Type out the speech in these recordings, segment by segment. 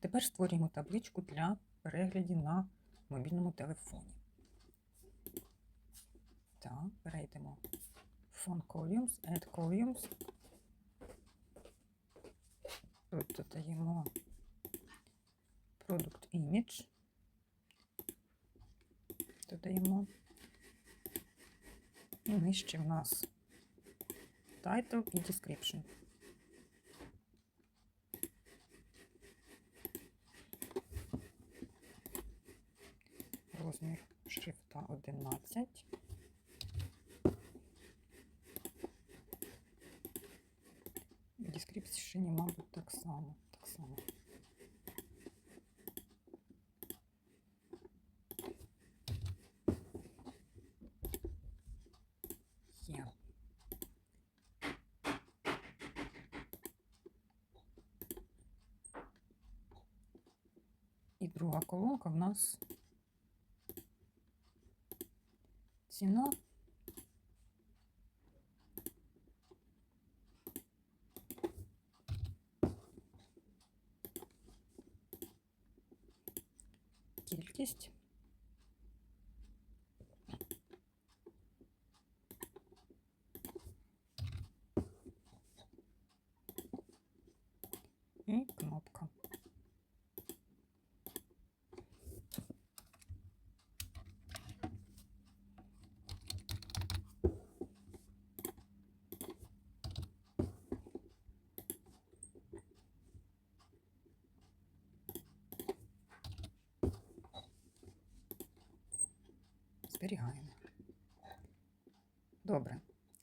Тепер створюємо табличку для переглядів на мобільному телефоні. Так, перейдемо в Phone Columns, Add Columns. Тут додаємо Product Image. Додаємо. І нижче в нас Title і Description. Розмір шрифта 11. Description, мабуть, так само. Так само. І друга колонка в нас ціна. Кількість. І кнопка.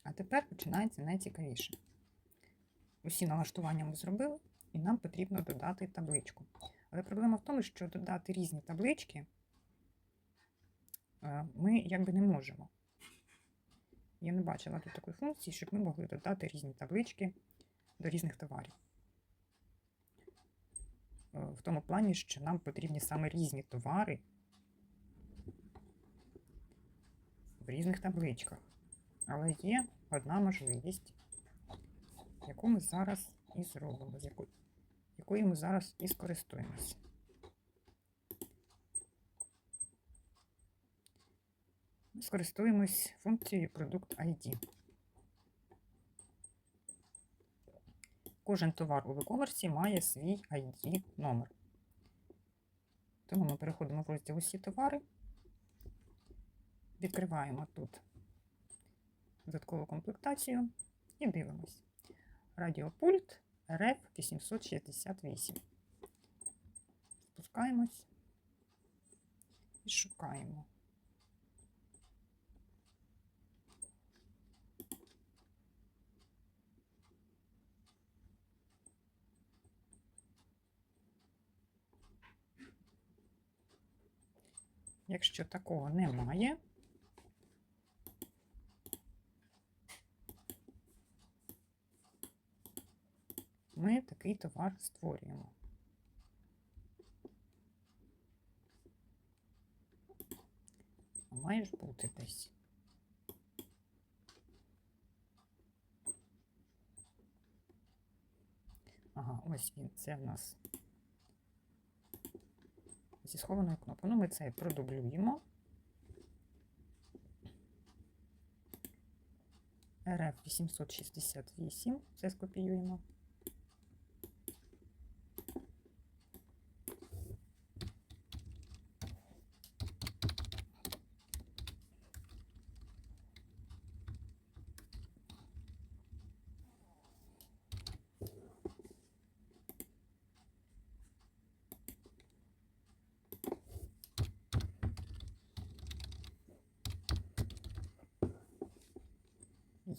А тепер починається найцікавіше. Усі налаштування ми зробили, і нам потрібно додати табличку. Але проблема в тому, що додати різні таблички е, ми якби не можемо. Я не бачила тут такої функції, щоб ми могли додати різні таблички до різних товарів. Е, В тому плані, що нам потрібні саме різні товари в різних табличках. Але є одна можливість, яку ми зараз і зробимо, з якою, якою ми зараз і скористуємося. Ми скористуємось функцією Product ID. Кожен товар у e-commerce має свій ID номер. Тому ми переходимо в розділ усі товари. Відкриваємо тут додаткову комплектацію і дивимось. Радіопульт RF 868. Спускаємось і шукаємо. Якщо такого немає, ми такий товар створюємо. А Має ж бути десь. Ага, ось він. Це в нас зі схованою кнопкою. Ну, ми це продублюємо. RF 868. Це скопіюємо.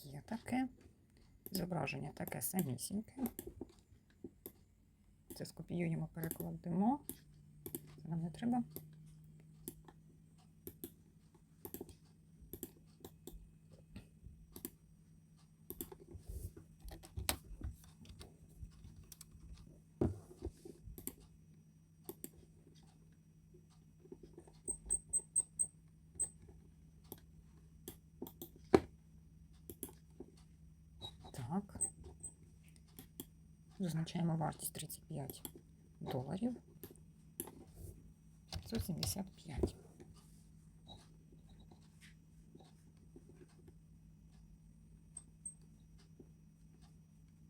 Є таке. Зображення таке самісіньке. Це скопіюємо, перекладемо. Це нам не треба. Так. Зазначаємо вартість 35 доларів. 575.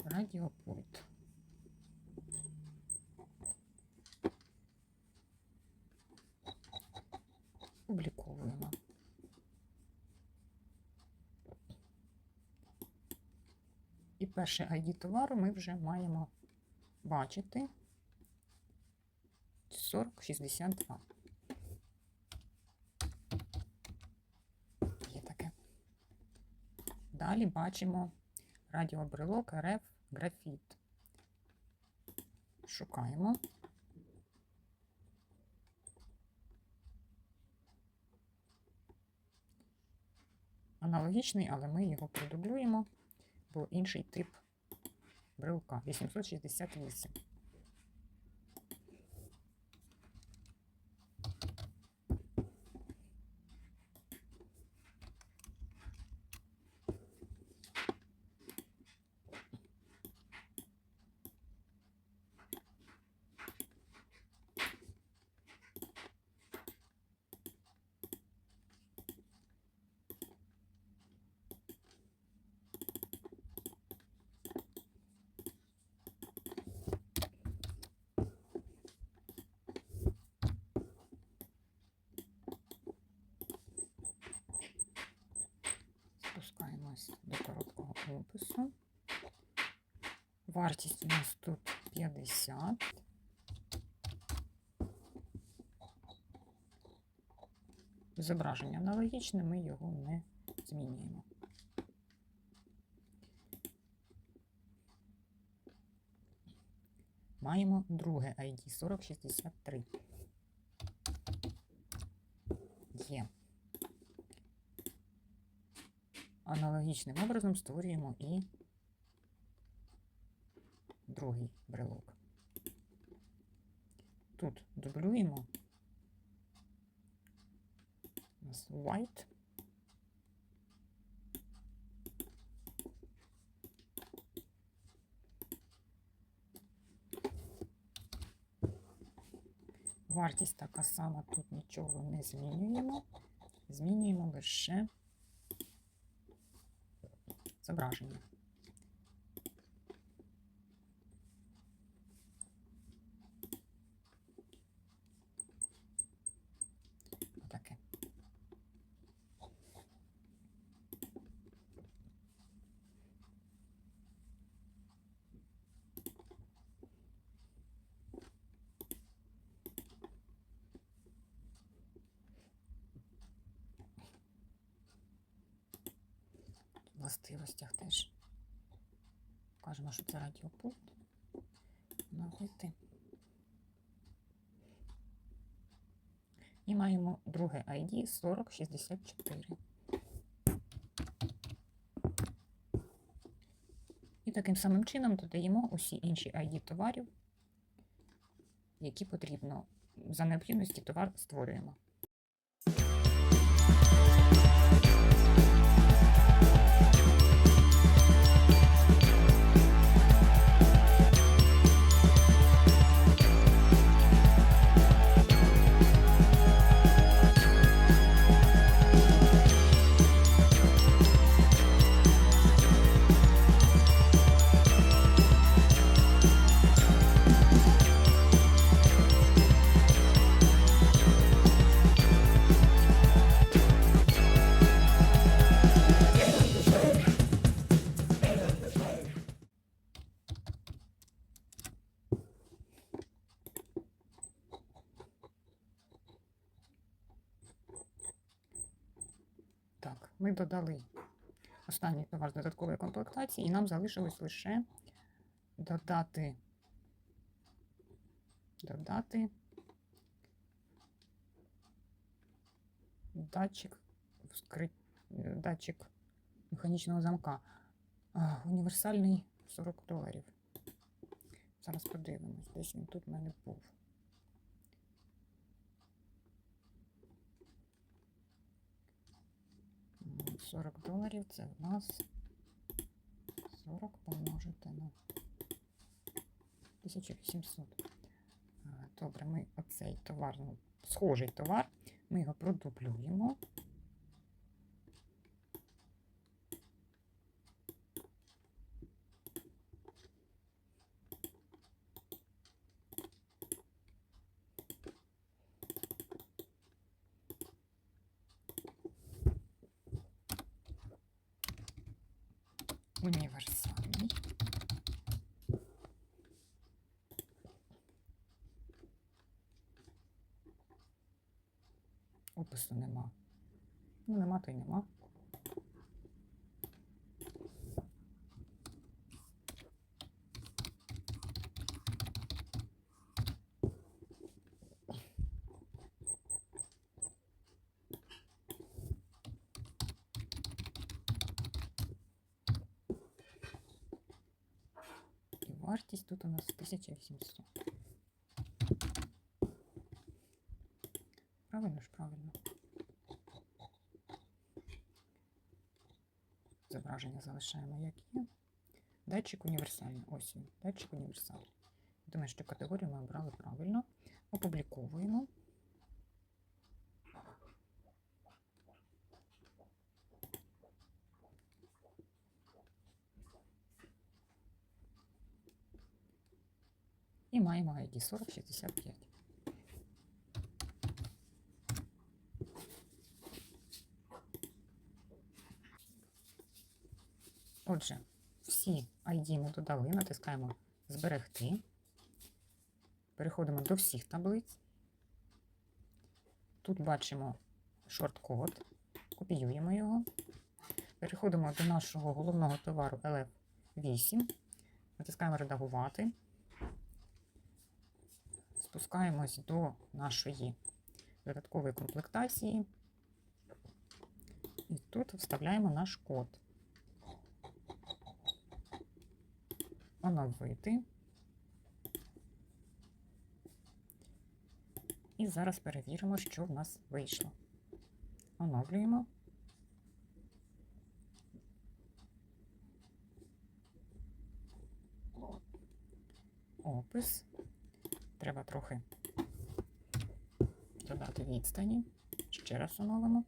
Радіопульт. І перше ID товару ми вже маємо бачити 4062. Є таке. Далі бачимо радіобрелок РФ графіт. Шукаємо. Аналогічний, але ми його продублюємо, бо інший тип брелка 868. Спускаємось до короткого опису. Вартість у нас тут 50. Зображення аналогічне, ми його не змінюємо. Маємо друге ID 4063. Є. Аналогічним образом створюємо і другий брелок. Тут дублюємо у нас white. Вартість така сама, тут нічого не змінюємо. Змінюємо лише зображення. Отаке. В властивостях теж кажемо, що це радіопульт. Нагойти. І маємо друге ID 4064. І таким самим чином додаємо усі інші ID товарів, які потрібно. За необхідності товар створюємо. Додали останній товар з додаткової комплектації, і нам залишилось лише додати, додати датчик, вскрит, датчик механічного замка. Універсальний 40 доларів. Зараз подивимось, десь він тут в мене був. 40 доларів це у нас 40 помножити на 1800. Добре, ми оцей товар, ну, схожий товар, ми його продублюємо. Універсальний. Опису нема. Ну, нема, то й нема. Вартість тут у нас 1800. Правильно ж, правильно. Зображення залишаємо як є. Датчик універсальний. Ось він. Датчик універсальний. Думаю, що категорію ми обрали правильно. Опубліковуємо. І маємо ID 4065. Отже, всі ID ми додали, натискаємо Зберегти. Переходимо до всіх таблиць. Тут бачимо шорт-код, копіюємо його. Переходимо до нашого головного товару LF8. Натискаємо Редагувати. Спускаємось до нашої додаткової комплектації. І тут вставляємо наш код. Оновити. І зараз перевіримо, що в нас вийшло. Оновлюємо. Опис. Треба трохи додати відстані. Ще раз оновимо.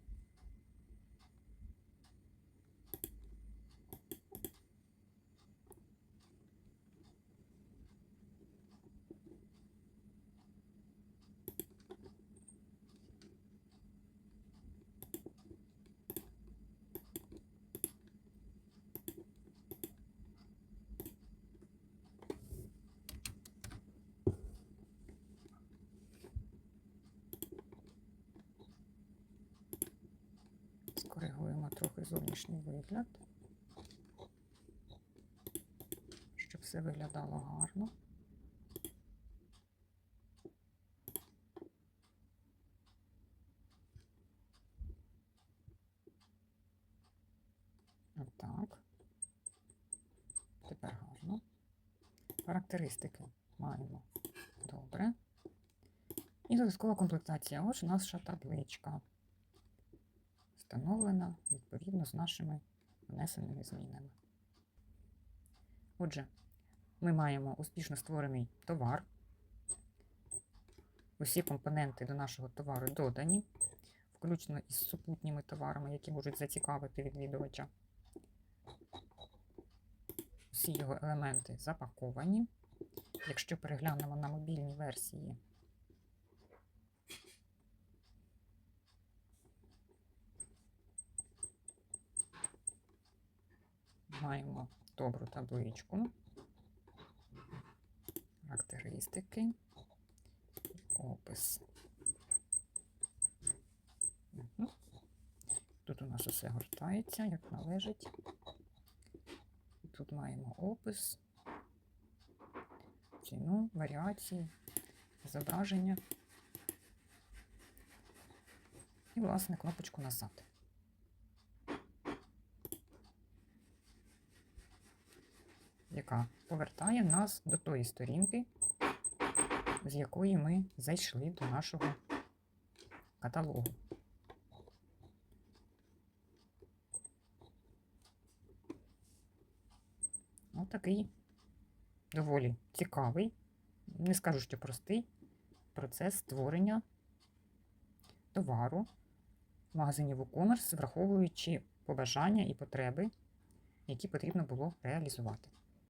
Трохи зовнішній вигляд, щоб все виглядало гарно. Отак. Тепер гарно. Характеристики маємо добре. І додаткова комплектація. Ось наша табличка встановлена відповідно з нашими внесеними змінами. Отже, ми маємо успішно створений товар. Усі компоненти до нашого товару додані, включно із супутніми товарами, які можуть зацікавити відвідувача. Всі його елементи запаковані. Якщо переглянемо на мобільній версії, маємо добру табличку, характеристики, опис. Мгм. Тут у нас усе гортається, як належить. Тут маємо опис, ціну, варіації, зображення і, власне, кнопочку назад. Яка повертає нас до тої сторінки, з якої ми зайшли до нашого каталогу. Ось такий доволі цікавий, не скажу, що простий процес створення товару в магазині WooCommerce, враховуючи побажання і потреби, які потрібно було реалізувати.